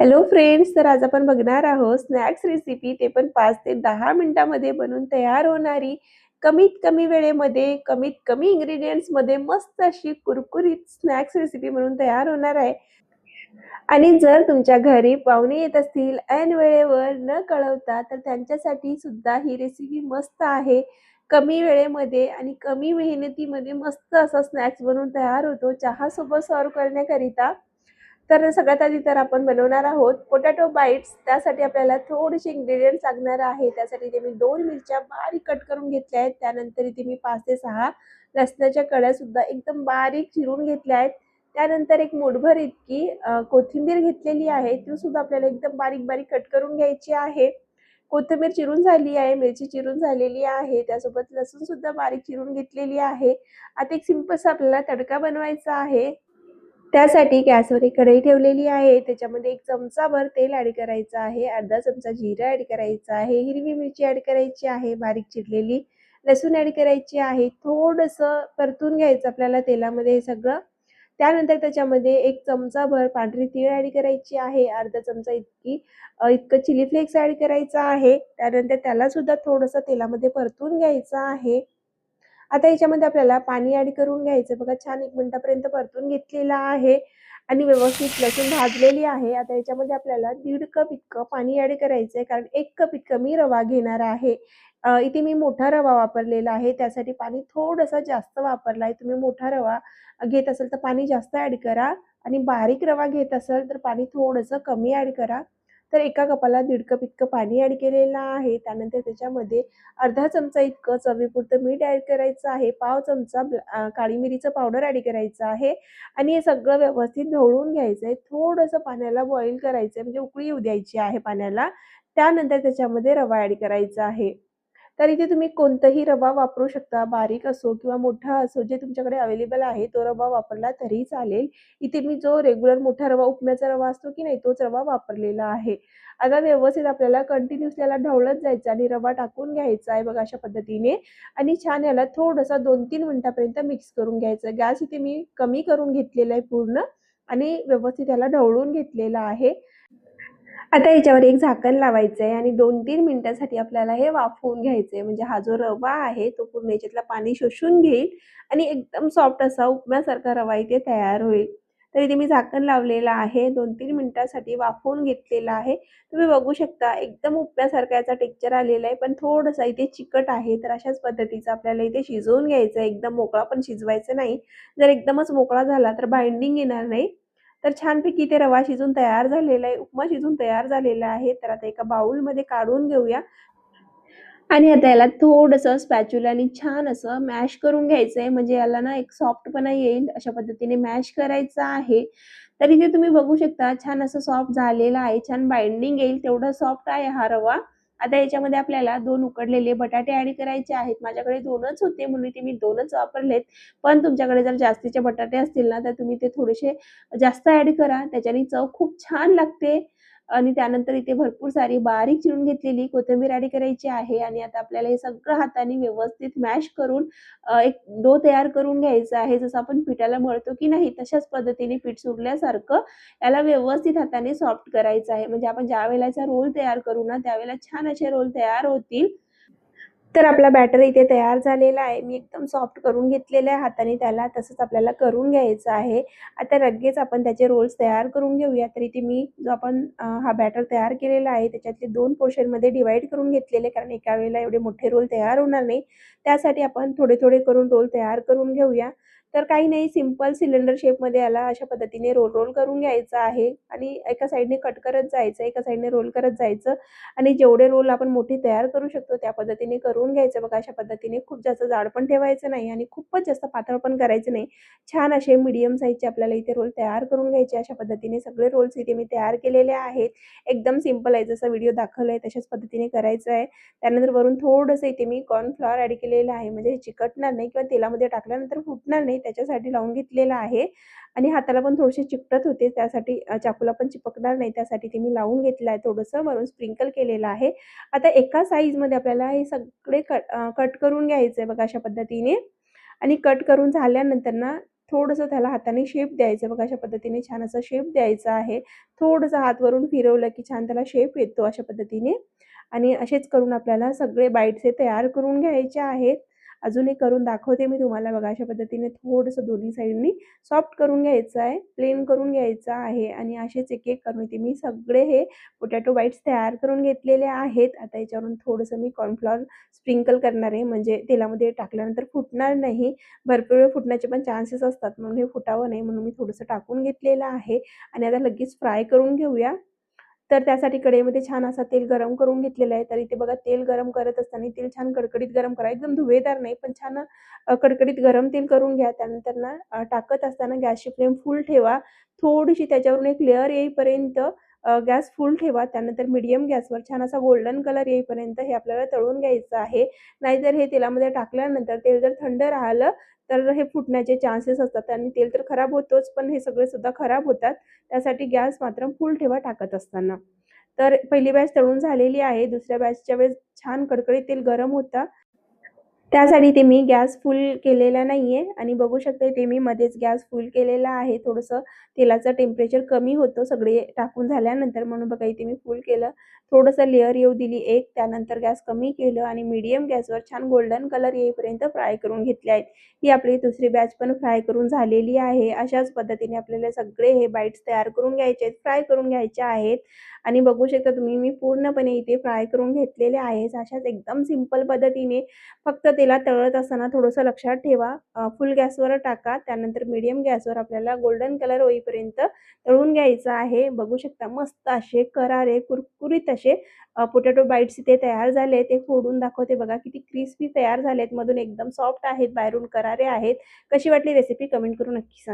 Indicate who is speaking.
Speaker 1: Hello friends तर आज आपण बघणार आहोत स्नॅक्स रेसिपी ते पण पाच ते दहा मिनिटामध्ये बनून तयार होणारी. कमीत कमी वेळेमध्ये कमीत कमी इन्ग्रेडियंट्समध्ये मस्त अशी कुरकुरीत स्नॅक्स रेसिपी म्हणून तयार होणार आहे. आणि जर तुमच्या घरी पाहुणे येत असतील ऐन वेळेवर न कळवता तर त्यांच्यासाठी सुद्धा ही रेसिपी मस्त आहे. कमी वेळेमध्ये आणि कमी मेहनतीमध्ये मस्त असा स्नॅक्स बनवून तयार होतो. चहासोबत सर्व करण्याकरिता. तर सगळ्यात आधी तर आपण बनवणार आहोत पोटॅटो बाईट्स त्यासाठी आपल्याला थोडेसे इन्ग्रेडियंट्स लागणार आहे त्यासाठी इथे मी दोन मिरच्या बारीक कट करून घेतल्या आहेत. त्यानंतर इथे मी पाच ते सहा लसणाच्या कड्यासुद्धा एकदम बारीक चिरून घेतल्या आहेत. त्यानंतर एक मुठभर इतकी कोथिंबीर घेतलेली आहे. ती सुद्धा आपल्याला एकदम बारीक बारीक कट करून घ्यायची आहे. कोथिंबीर चिरून झाली आहे मिरची चिरून झालेली आहे. त्यासोबत लसूण सुद्धा बारीक चिरून घेतलेली आहे. आता एक सिंपलसा आपल्याला तडका बनवायचा आहे. त्यासाठी गॅसवर एक कढई ठेवलेली आहे. त्याच्यामध्ये एक चमचाभर तेल ॲड करायचं आहे. अर्धा चमचा जिरं ऍड करायचं आहे. हिरवी मिरची ऍड करायची आहे. बारीक चिरलेली लसूण ऍड करायची आहे. थोडंसं परतून घ्यायचं आपल्याला तेलामध्ये हे सगळं. त्यानंतर त्याच्यामध्ये एक चमचाभर पांढरी तीळ ऍड करायची आहे. अर्धा चमचा इतकी इतकं चिली फ्लेक्स ऍड करायचं आहे. त्यानंतर त्यालासुद्धा थोडंसं तेलामध्ये परतून घ्यायचं आहे. आता याच्यामध्ये आपल्याला पाणी ऍड करून घ्यायचं. बघा छान एक मिनटापर्यंत परतून घेतलेला आहे आणि व्यवस्थित लसूण भाजलेली आहे. आता याच्यामध्ये आपल्याला दीड कप इतकं पाणी ऍड करायचं आहे कारण एक कप इतकं मी रवा घेणार आहे. इथे मी मोठा रवा वापरलेला आहे. त्यासाठी पाणी थोडंसं जास्त वापरला आहे तुम्ही मोठा रवा घेत असाल तर पाणी जास्त ऍड करा आणि बारीक रवा घेत असाल तर पाणी थोडंसं कमी ऍड करा. तर एका कपाला दीड कप इतकं पाणी ॲड केलेलं आहे. त्यानंतर त्याच्यामध्ये अर्धा चमचा इतकं चवीपुरतं मीठ ॲड करायचं आहे. पाव चमचा काळी मिरीचं पावडर ॲड करायचं आहे. आणि हे सगळं व्यवस्थित ढवळून घ्यायचं आहे. थोडंसं पाण्याला बॉईल करायचं आहे. म्हणजे उकळी येऊ द्यायची आहे पाण्याला. त्यानंतर त्याच्यामध्ये रवा ॲड करायचा आहे. तर इथे तुम्ही कोणताही रवा वापरू शकता. बारीक असो किंवा मोठा असो जे तुमच्याकडे अवेलेबल आहे तो रवा वापरला तरी चालेल. इथे मी जो रेग्युलर मोठा रवा उपम्याचा रवा असतो की नाही तोच रवा वापरलेला आहे. आता व्यवस्थित आपल्याला कंटिन्युअसली याला ढवळत जायचं आणि रवा टाकून घ्यायचा आहे बघा अशा पद्धतीने. आणि छान याला थोडासा दोन तीन मिनिटापर्यंत मिक्स करून घ्यायचं गॅस इथे मी कमी करून घेतलेला आहे पूर्ण. आणि व्यवस्थित याला ढवळून घेतलेला आहे. आता याच्यावर एक झाकण लावायचं आहे आणि दोन तीन मिनिटांसाठी आपल्याला हे वाफवून घ्यायचं आहे म्हणजे हा जो रवा आहे तो पूर्ण याच्यातला पाणी शोषून घेईल आणि एकदम सॉफ्ट असा उपम्यासारखा रवा इथे तयार होईल. तर इथे मी झाकण लावलेलं आहे दोन तीन मिनिटांसाठी वाफवून घेतलेला आहे. तुम्ही बघू शकता एकदम उपम्यासारखा याचा टेक्चर आलेला आहे पण थोडंसं इथे चिकट आहे. तर अशाच पद्धतीचं आपल्याला इथे शिजवून घ्यायचं आहे एकदम मोकळा पण शिजवायचं नाही. जर एकदमच मोकळा झाला तर बाइंडिंग येणार नाही. तर छानपैकी इथे रवा शिजून तयार झालेला आहे उपमा शिजून तयार झालेला आहे. तर आता एका बाउलमध्ये काढून घेऊया. आणि आता याला थोडंसं स्पॅच्युलाने छान असं मॅश करून घ्यायचं आहे म्हणजे याला ना एक सॉफ्टपणा येईल अशा पद्धतीने मॅश करायचं आहे. तर इथे तुम्ही बघू शकता छान असं सॉफ्ट झालेला आहे छान बाइंडिंग येईल तेवढा सॉफ्ट आहे हा रवा. आता याच्यामध्ये आपल्याला दोन उकडलेले बटाटे ऍड करायचे आहेत. माझ्याकडे दोनच होते म्हणून ते मी दोनच वापरलेत. पण तुमच्याकडे जर जास्तीचे बटाटे असतील ना तर तुम्ही ते थोडेसे जास्त ऍड करा. त्याच्याने चव खूप छान लागते. आणि त्यानंतर इथे भरपूर सारी बारीक चिरून घेतलेली कोथिंबीर ऍड करायची आहे. आणि आता आपल्याला हे सगळं हाताने व्यवस्थित मॅश करून एक डो तयार करून घ्यायचा आहे. जसं आपण पिठाला मळतो की नाही तशाच पद्धतीने पीठ सुरल्यासारखं याला व्यवस्थित हाताने सॉफ्ट करायचं आहे. म्हणजे आपण ज्या वेळेला रोल तयार करू ना त्यावेळेला छान असे रोल तयार होतील. तर आपला बॅटर इथे तयार झालेला आहे. मी एकदम सॉफ्ट करून घेतलेलं आहे हाताने त्याला. तसंच आपल्याला करून घ्यायचं आहे. आता लगेच आपण त्याचे रोल्स तयार करून घेऊया. तर इथे मी जो आपण हा बॅटर तयार केलेला आहे त्याच्यातले दोन पोर्शनमध्ये डिवाईड करून घेतलेले कारण एका वेळेला एवढे मोठे रोल तयार होणार नाही. त्यासाठी आपण थोडे थोडे करून रोल तयार करून घेऊया. तर काही नाही सिंपल सिलेंडर शेपमध्ये याला अशा पद्धतीने रोल रोल करून घ्यायचं आहे. आणि एका साईडने कट करत जायचं एका साईडने रोल करत जायचं. आणि जेवढे रोल आपण मोठे तयार करू शकतो त्या पद्धतीने करून घ्यायचं बघा अशा पद्धतीने. खूप जास्त जाड पण ठेवायचं नाही आणि खूपच जास्त पातळ पण करायचं नाही. छान असे मीडियम साईजचे आपल्याला इथे रोल तयार करून घ्यायचे अशा पद्धतीने. सगळे रोल्स इथे मी तयार केलेले आहेत. एकदम सिंपल आहे. जसं व्हिडिओ दाखवलं आहे तशाच पद्धतीने करायचं आहे. त्यानंतर वरून थोडंसं इथे मी कॉर्नफ्लॉवर ॲड केलेलं आहे. म्हणजे हे चिकटणार नाही किंवा तेलामध्ये टाकल्यानंतर फुटणार नाही. त्याच्यासाठी लावून घेतलेलं आहे. आणि हाताला पण थोडेसे चिकटत होते. त्यासाठी चाकूला पण चिपकणार नाही. त्यासाठी ते मी लावून घेतलं आहे. थोडंसं वरून स्प्रिंकल केलेलं आहे. आता एका साईजमध्ये आपल्याला हे सगळं कट कट करून घ्यायचं आहे बघा अशा पद्धतीने. आणि कट करून झाल्यानंतर ना थोडंसं त्याला हाताने शेप द्यायचं बघा अशा पद्धतीने. छान असा शेप द्यायचा आहे. थोडंसं हातवरून फिरवलं की छान त्याला शेप येतो अशा पद्धतीने. आणि असेच करून आपल्याला सगळे बाईट्स हे तयार करून घ्यायचे आहेत. अजून एक करून दाखवते मी तुम्हाला. बघा अशा पद्धतीने थोडंसं दोन्ही साईडनी सॉफ्ट करून घ्यायचं आहे प्लेन करून घ्यायचं आहे आणि असेच एक एक करून येते. मी सगळे हे पोटॅटो बाईट्स तयार करून घेतलेले आहेत. आता याच्यावरून थोडंसं मी कॉर्नफ्लॉवर स्प्रिंकल करणार आहे. म्हणजे तेलामध्ये टाकल्यानंतर फुटणार नाही. भरपूर वेळ फुटण्याचे पण चान्सेस असतात. म्हणून हे फुटावं नाही म्हणून मी थोडंसं टाकून घेतलेलं आहे. आणि आता लगेच फ्राय करून घेऊया. तर त्यासाठी कढईमध्ये छान असा तेल गरम करून घेतलेला आहे. तर इथे बघा तेल गरम करत असताना तेल छान कडकडीत गरम करा. एकदम धुवेदार नाही पण छान कडकडीत गरम तेल करून घ्या. त्यानंतर ना टाकत असताना गॅसची फ्लेम फुल ठेवा. थोडीशी त्याच्यावरून एक लेअर येईपर्यंत गॅस फुल ठेवा त्यानंतर मीडियम गॅसवर छान असा गोल्डन कलर येईपर्यंत हे आपल्याला तळून घ्यायचं आहे. नाहीतर हे तेलामध्ये टाकल्यानंतर तेल जर थंड राहिलं तर हे फुटण्याचे चान्सेस असतात आणि तेल तर खराब होतोच पण हे सगळे सुद्धा खराब होतात. त्यासाठी गॅस मात्र फुल ठेवा टाकत असताना. तर पहिली बॅच तळून झालेली आहे. दुसऱ्या बॅचच्या वेळेस छान कडकडीत तेल गरम होता. त्यासाठी ते मी गॅस फुल केलेला नाही आहे आणि बघू शकते ते मी मध्येच गॅस फुल केलेला आहे. थोडंसं तेलाचं टेम्परेचर कमी होतं सगळे टाकून झाल्यानंतर म्हणून बघा इथे मी फुल केलं. थोडंसं लेअर येऊ दिली एक त्यानंतर गॅस कमी केलं आणि मीडियम गॅसवर छान गोल्डन कलर येईपर्यंत फ्राय करून घेतले आहेत. ही आपली दुसरी बॅच पण फ्राय करून झालेली आहे. अशाच पद्धतीने आपल्याला सगळे हे बाईट्स तयार करून घ्यायचे आहेत फ्राय करून घ्यायचे आहेत. आणि बघू शकता तुम्ही मी पूर्णपणे इथे फ्राय करून घेतलेले आहेत. अशाच एकदम सिंपल पद्धतीने फक्त तेला तळत असताना थोडंसं लक्षात ठेवा. फुल गॅसवर टाका. त्यानंतर मीडियम गॅसवर आपल्याला गोल्डन कलर होईपर्यंत तळून घ्यायचं आहे. बघू शकता मस्त असे करारे कुरकुरीत असे पोटॅटो बाईट्स इथे तयार झाले ते फोडून दाखवते बघा किती क्रिस्पी तयार झालेत. मधून एकदम सॉफ्ट आहेत बाहेरून करारे आहेत. कशी वाटली रेसिपी कमेंट करून नक्की सांगा.